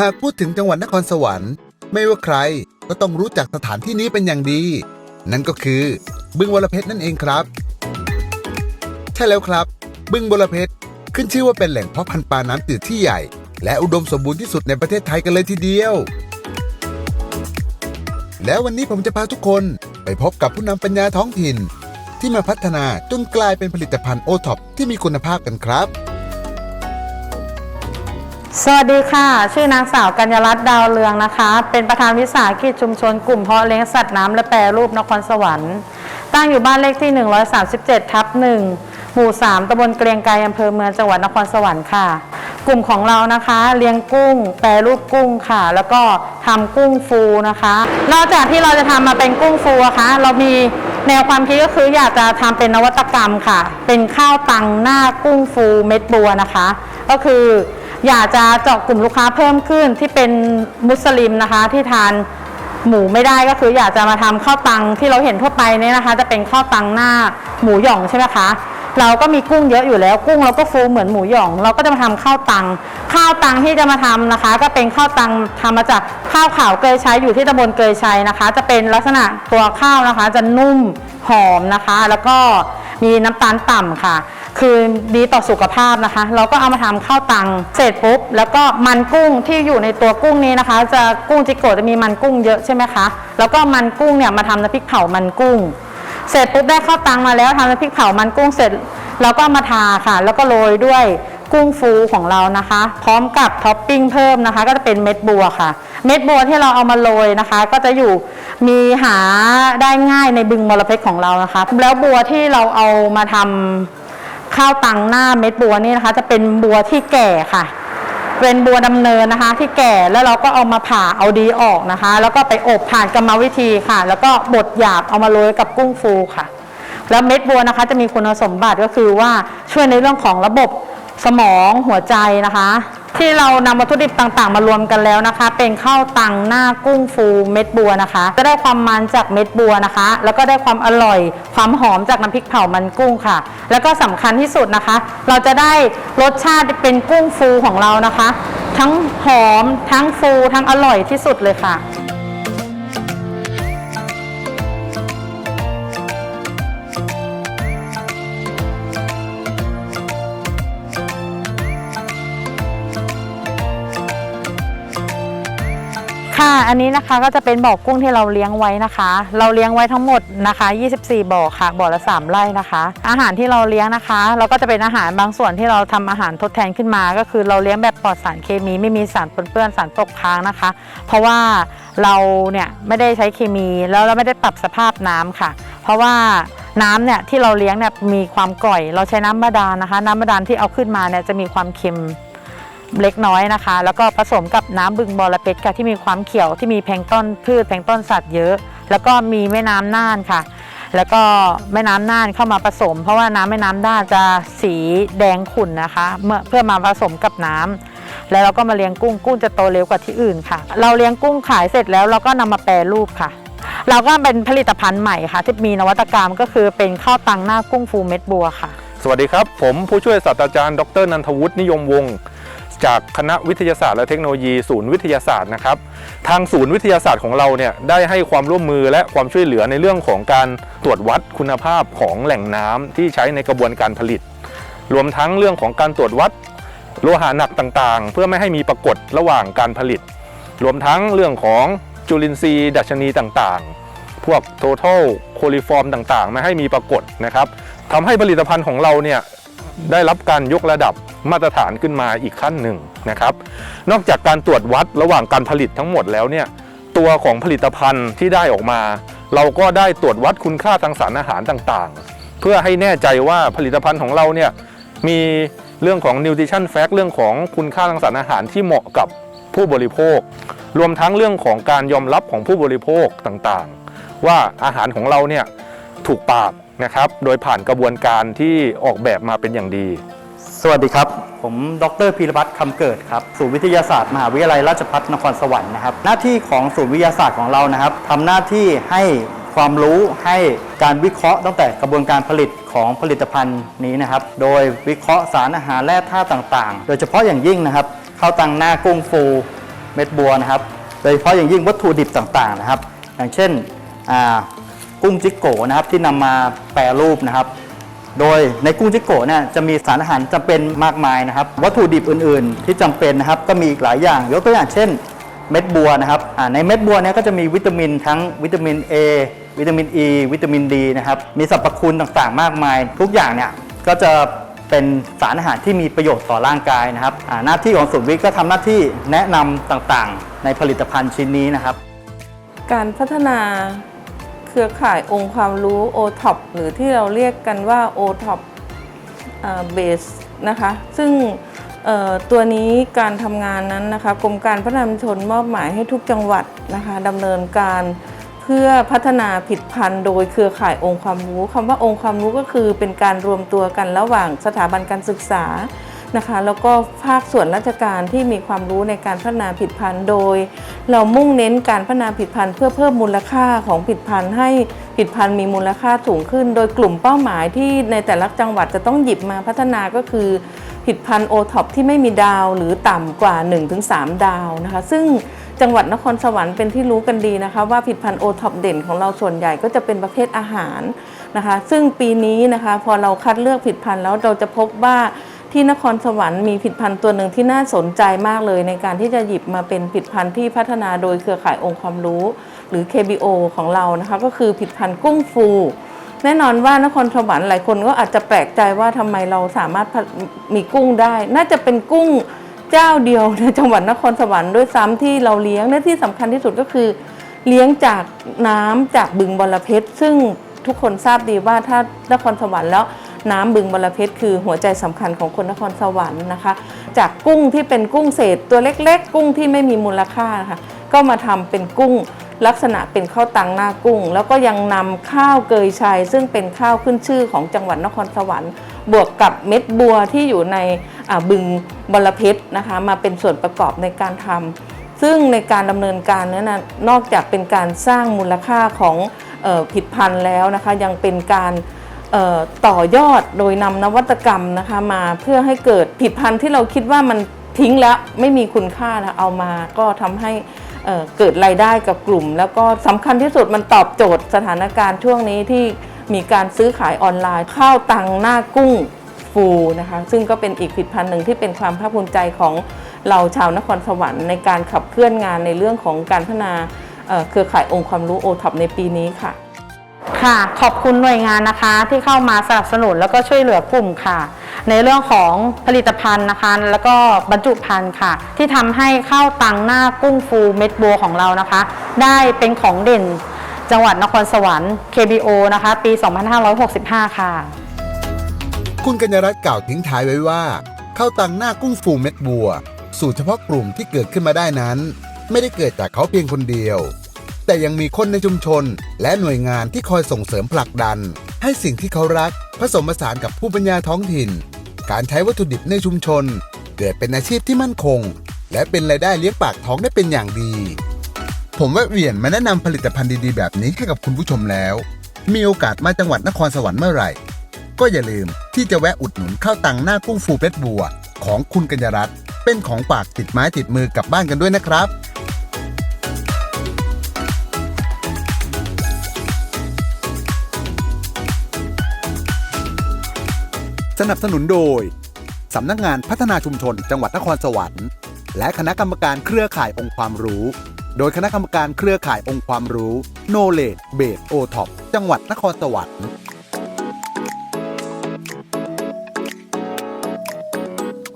หากพูดถึงจังหวัดนครสวรรค์ ไม่ว่าใครก็ต้องรู้จักสถานที่นี้เป็นอย่างดี นั่นก็คือบึงวรเพชรนั่นเองครับ ใช่แล้วครับ บึงบรเพชรขึ้นชื่อว่าเป็นแหล่งเพาะพันธุ์ปลาน้ำจืดที่ใหญ่ และอุดมสมบูรณ์ที่สุดในประเทศไทยกันเลยทีเดียว แล้ววันนี้ผมจะพาทุกคนไปพบกับผู้นำปัญญาท้องถิ่น ที่มาพัฒนาจนกลายเป็นผลิตภัณฑ์โอท็อปที่มีคุณภาพกันครับ สวัสดีค่ะ ชื่อนางสาวกัญญารัตน์ดาวเรืองนะคะ เป็นประธานวิสาหกิจชุมชนกลุ่มเพาะเลี้ยงสัตว์น้ำและแปรรูปนครสวรรค์ ตั้งอยู่บ้านเลขที่ 137 ทับ1หมู่ 3ตำบลเกรียงไกรอำเภอเมืองจังหวัดนครสวรรค์ค่ะ กลุ่มของเรานะคะ เลี้ยงกุ้ง แปรรูปกุ้งค่ะ แล้วก็ทำกุ้งฟูนะคะ นอกจากที่เราจะทำมาเป็นกุ้งฟูอะคะเรามีแนวความคิดก็คืออยากจะทำเป็นนวัตกรรมค่ะ เป็นข้าวตังหน้ากุ้งฟูเม็ดบัวนะคะ ก็คือ อยากจะเจาะกลุ่มลูกค้าเพิ่มขึ้นที่เป็นมุสลิมนะคะที่ทานหมูไม่ได้ก็คืออยากจะมาทำข้าวตังที่เราเห็นทั่วไปเนี่ยนะคะ จะเป็นข้าวตังหน้าหมูหย่องใช่ไหมคะเราก็มีกุ้งเยอะอยู่แล้ว กุ้งเราก็ฟูเหมือนหมูหย่อง เราก็จะมาทำข้าวตังข้าวตังที่จะมาทำนะคะ ก็เป็นข้าวตังทำมาจากข้าวขาวเกยชัยอยู่ที่ตำบลเกยชัยนะคะ จะเป็นลักษณะตัวข้าวนะคะ จะนุ่มหอมนะคะ แล้วก็มีน้ำตาลต่ำค่ะ คือดีต่อสุขภาพนะคะ เราก็เอามาทำข้าวตังเสร็จปุ๊บแล้วก็มันกุ้งที่อยู่ในตัวกุ้งนี้นะคะ จะกุ้งจิโกะจะมีมันกุ้งเยอะใช่ไหมคะแล้วก็มันกุ้งเนี่ยมาทำน้ำพริกเผามันกุ้ง เสร็จปุ๊บได้ข้าวตังมาแล้วทำน้ำพริกเผามันกุ้งเสร็จเราก็มาทาค่ะ แล้วก็โรยด้วยกุ้งฟูของเรานะคะ พร้อมกับท็อปปิ้งเพิ่มนะคะ ก็จะเป็นเม็ดบัวค่ะ เม็ดบัวที่เราเอามาโรยนะคะ ก็จะอยู่มีหาได้ง่ายในบึงมลเพชรของเรานะคะ แล้วบัวที่เราเอามาทำ ข้าวตังหน้าเม็ดบัวนี่นะคะ จะเป็นบัวที่แก่ค่ะ เป็นบัวดำเนินนะคะ ที่แก่แล้วเราก็เอามาผ่าเอาดีออกนะคะ แล้วก็ไปอบผ่านกรรมวิธีค่ะ แล้วก็บดหยาบเอามาโรยกับกุ้งฟูค่ะ แล้วเม็ดบัวนะคะ จะมีคุณสมบัติก็คือว่าช่วยในเรื่องของระบบสมองหัวใจนะคะ ที่เรานำวัตถุดิบต่างๆ มารวมกันแล้วนะคะ เป็นข้าวตังหน้ากุ้งฟูเม็ดบัวนะคะ จะได้ความมันจากเม็ดบัวนะคะ แล้วก็ได้ความอร่อย ความหอมจากน้ำพริกเผามันกุ้งค่ะ แล้วก็สำคัญที่สุดนะคะ เราจะได้รสชาติเป็นกุ้งฟูของเรานะคะ ทั้งหอมทั้งฟูทั้งอร่อยที่สุดเลยค่ะ อันนี้นะคะก็จะเป็นบ่อกุ้งที่เราเลี้ยงไว้นะคะ เราเลี้ยงไว้ทั้งหมดนะคะ 24 บ่อค่ะ บ่อละ 3 ไร่นะคะ อาหารที่เราเลี้ยงนะคะ เราก็จะเป็นอาหารบางส่วนที่เราทำอาหารทดแทนขึ้นมา ก็คือเราเลี้ยงแบบปลอดสารเคมีไม่มีสารปนเปื้อนสารตกค้างนะคะ เพราะว่าเราเนี่ยไม่ได้ใช้เคมีแล้วเราไม่ได้ปรับสภาพน้ำค่ะ เพราะว่าน้ำเนี่ยที่เราเลี้ยงเนี่ยมีความก่อย เราใช้น้ำบาดาลนะคะ น้ำบาดาลที่เอาขึ้นมาเนี่ยจะมีความเค็ม เล็กน้อยนะคะ แล้วก็ผสมกับน้ำบึงบอระเพ็ดค่ะที่มีความเขียวที่มีแพลงต้นพืชแพลงต้นสัตว์เยอะ แล้วก็มีแม่น้ำน่านค่ะ แล้วก็แม่น้ำน่านเข้ามาผสม เพราะว่าน้ำแม่น้ำน่านจะสีแดงขุ่นนะคะ เพื่อมาผสมกับน้ำแล้วเราก็มาเลี้ยงกุ้งกุ้งจะโตเร็วกว่าที่อื่นค่ะ เราเลี้ยงกุ้งขายเสร็จแล้วเราก็นำมาแปรรูปค่ะเราก็เป็นผลิตภัณฑ์ใหม่ค่ะที่มีนวัตกรรมก็คือเป็นข้าวตังหน้ากุ้งฟูเม็ดบัวค่ะ สวัสดีครับ ผมผู้ช่วยศาสตราจารย์ ดรนันทวุฒินิยมวงศ์ จากคณะวิทยาศาสตร์และเทคโนโลยีศูนย์วิทยาศาสตร์นะครับ ทางศูนย์วิทยาศาสตร์ของเราเนี่ยได้ให้ความร่วมมือและความช่วยเหลือในเรื่องของการตรวจวัดคุณภาพของแหล่งน้ำที่ใช้ในกระบวนการผลิต รวมทั้งเรื่องของการตรวจวัดโลหะหนักต่างๆ เพื่อไม่ให้มีปรากฏระหว่างการผลิต รวมทั้งเรื่องของจุลินทรีย์ดัชนีต่างๆ พวก total coliform ต่างๆ ไม่ให้มีปรากฏนะครับทำให้ผลิตภัณฑ์ของเราเนี่ย ได้รับการยกระดับมาตรฐานขึ้นมาอีกขั้นหนึ่งนะครับ นอกจากการตรวจวัดระหว่างการผลิตทั้งหมดแล้วเนี่ยตัวของผลิตภัณฑ์ที่ได้ออกมา เราก็ได้ตรวจวัดคุณค่าทางสารอาหารต่างๆ เพื่อให้แน่ใจว่าผลิตภัณฑ์ของเราเนี่ยมีเรื่องของ nutrition fact เรื่องของคุณค่าทางสารอาหารที่เหมาะกับผู้บริโภค รวมทั้งเรื่องของการยอมรับของผู้บริโภคต่างๆ ว่าอาหารของเราเนี่ย ถูกปากนะครับ โดยผ่านกระบวนการที่ออกแบบมาเป็นอย่างดี สวัสดีครับ ผมดรพีรพัฒน์คำเกิดครับศูนย์วิทยาศาสตร์มหาวิทยาลัยราชภัฏนครสวรรค์นะครับ หน้าที่ของศูนย์วิทยาศาสตร์ของเรานะครับทำหน้าที่ให้ความรู้ให้การวิเคราะห์ตั้งแต่กระบวนการผลิตของผลิตภัณฑ์นี้นะครับ โดยวิเคราะห์สารอาหารแร่ธาตุต่างๆ โดยเฉพาะอย่างยิ่งนะครับข้าวตังหน้ากุ้งฟูเม็ดบัวนะครับ โดยเฉพาะอย่างยิ่งวัตถุดิบต่างๆนะครับ อย่างเช่น กุ้งจิกโกะนะครับที่นำมาแปรรูปนะครับ โดยในกุ้งจิโกะเนี่ยจะมีสารอาหารจำเป็นมากมายนะครับ วัตถุดิบอื่น ๆ ที่จำเป็นนะครับ ก็มีอีกหลายอย่าง ยกตัวอย่างเช่น เม็ดบัวนะครับในเม็ดบัวเนี่ยก็จะมีวิตามินทั้งวิตามิน A วิตามิน E วิตามิน D นะครับมีสรรพคุณต่างๆ มากมาย ทุกอย่างเนี่ยก็จะเป็นสารอาหารที่มีประโยชน์ต่อร่างกายนะครับหน้าที่ของศูนย์วิทย์ก็ทำหน้าที่แนะนำต่างๆ ในผลิตภัณฑ์ชิ้นนี้นะครับ การพัฒนา เครือข่ายองค์ความรู้ o t o p หรือที่เราเรียกกันว่า o t o p Base นะคะ ซึ่งตัวนี้การทำงานนั้นนะคะกรมการพัฒนาชุมชนมอบหมายให้ทุกจังหวัดนะคะดำเนินการเพื่อพัฒนาผิดพันธุ์โดยเครือข่ายองค์ความรู้คำว่าองค์ความรู้ก็คือเป็นการรวมตัวกันระหว่างสถาบันการศึกษา นะคะแล้วก็ภาคส่วนราชการที่มีความรู้ในการพัฒนาผลิตภัณฑ์โดย เรามุ่งเน้นการพัฒนาผลิตภัณฑ์เพื่อเพิ่มมูลค่าของผลิตภัณฑ์ให้ผลิตภัณฑ์มีมูลค่าสูงขึ้น โดยกลุ่มเป้าหมายที่ในแต่ละจังหวัดจะต้องหยิบมาพัฒนาก็คือผลิตภัณฑ์โอท็อปที่ไม่มีดาวหรือต่ำกว่า 1-3 ดาวนะคะซึ่งจังหวัดนครสวรรค์เป็นที่รู้กันดีนะคะว่าผลิตภัณฑ์โอท็อปเด่นของเราส่วนใหญ่ก็จะเป็นประเภทอาหารนะคะ ซึ่งปีนี้นะคะพอเราคัดเลือกผลิตภัณฑ์แล้วเราจะพบว่า ที่นครสวรรค์มีผลิตภัณฑ์ตัวหนึ่งที่น่าสนใจมากเลยในการที่จะหยิบมาเป็นผลิตภัณฑ์ที่พัฒนาโดยเครือข่ายองค์ความรู้ หรือ KBO ของเรานะคะก็คือผลิตภัณฑ์กุ้งฟู แน่นอนว่านครสวรรค์หลายคนก็อาจจะแปลกใจว่าทำไมเราสามารถมีกุ้งได้ น่าจะเป็นกุ้งเจ้าเดียวในจังหวัดนครสวรรค์ด้วยซ้ำที่เราเลี้ยงและที่สำคัญที่สุดก็คือ เลี้ยงจากน้ำจากบึงบรเพชรซึ่งทุกคนทราบดีว่าถ้านครสวรรค์แล้ว น้ำบึงบรเพชรคือหัวใจสำคัญของคนนครสวรรค์นะคะ จากกุ้งที่เป็นกุ้งเศษตัวเล็กๆ กุ้งที่ไม่มีมูลค่านะคะก็มาทำเป็นกุ้งลักษณะเป็นข้าวตังหน้ากุ้ง แล้วก็ยังนำข้าวเกยชัย ซึ่งเป็นข้าวขึ้นชื่อของจังหวัดนครสวรรค์ บวกกับเม็ดบัวที่อยู่ในบึงบรเพชรนะคะ มาเป็นส่วนประกอบในการทำซึ่งในการดำเนินการนั้นนะนอกจากเป็นการสร้างมูลค่าของออผิดพันธุ์แล้วนะคะ ยังเป็นการ ต่อยอดโดยนำนวัตกรรมนะคะมาเพื่อให้เกิดผลิดพันธุ์ที่เราคิดว่ามันทิ้งแล้วไม่มีคุณค่านะเอามาก็ทำให้เกิดรายได้กับกลุ่ม แล้วก็สำคัญที่สุดมันตอบโจทย์สถานการณ์ช่วงนี้ที่มีการซื้อขายออนไลน์ ข้าวตังหน้ากุ้งฟูนะคะ ซึ่งก็เป็นอีกผลิตภัณฑ์หนึ่งที่เป็นความภาคภูมิใจของเราชาวนครสวรรค์ในการขับเคลื่อนงานในเรื่องของการพัฒนาเอ่อเครือข่ายองค์ความรู้โอท็อปในปีนี้ค่ะ ค่ะ ขอบคุณหน่วยงานนะคะที่เข้ามาสนับสนุนแล้วก็ช่วยเหลือกลุ่มค่ะ ในเรื่องของผลิตภัณฑ์นะคะ แล้วก็บรรจุภัณฑ์ค่ะ ที่ทำให้ข้าวตังหน้ากุ้งฟูเม็ดบัวของเรานะคะ ได้เป็นของเด่นจังหวัดนครสวรรค์ KBO นะคะ ปี 2565 ค่ะ คุณกัญญารัตน์กล่าวทิ้งท้ายไว้ว่าข้าวตังหน้ากุ้งฟูเม็ดบัว สูตรเฉพาะกลุ่มที่เกิดขึ้นมาได้นั้น ไม่ได้เกิดจากเขาเพียงคนเดียว แต่ยังมีคนในชุมชน และหน่วยงานที่คอยส่งเสริมผลักดัน ให้สิ่งที่เขารัก ผสมผสานกับผู้ปัญญาท้องถิ่น การใช้วัตถุดิบในชุมชน เกิดเป็นอาชีพที่มั่นคง และเป็นรายได้เลี้ยงปากท้องได้เป็นอย่างดี ผมแวะเวียนมาแนะนำผลิตภัณฑ์ดีๆ แบบนี้ให้กับคุณผู้ชมแล้ว มีโอกาสมาจังหวัดนครสวรรค์เมื่อไหร่ ก็อย่าลืมที่จะแวะอุดหนุนข้าวตังหน้ากุ้งฟูเพชรบัว ของคุณกัญญรัตน์เป็นของฝากติดไม้ติดมือกลับบ้านกันด้วยนะครับ สนับสนุนโดย สำนักงานพัฒนาชุมชน จังหวัดนครสวรรค์ และคณะกรรมการเครือข่ายองค์ความรู้ โดยคณะกรรมการเครือข่ายองค์ความรู้ โนเลดเบสโอท็อปจังหวัดนครสวรรค์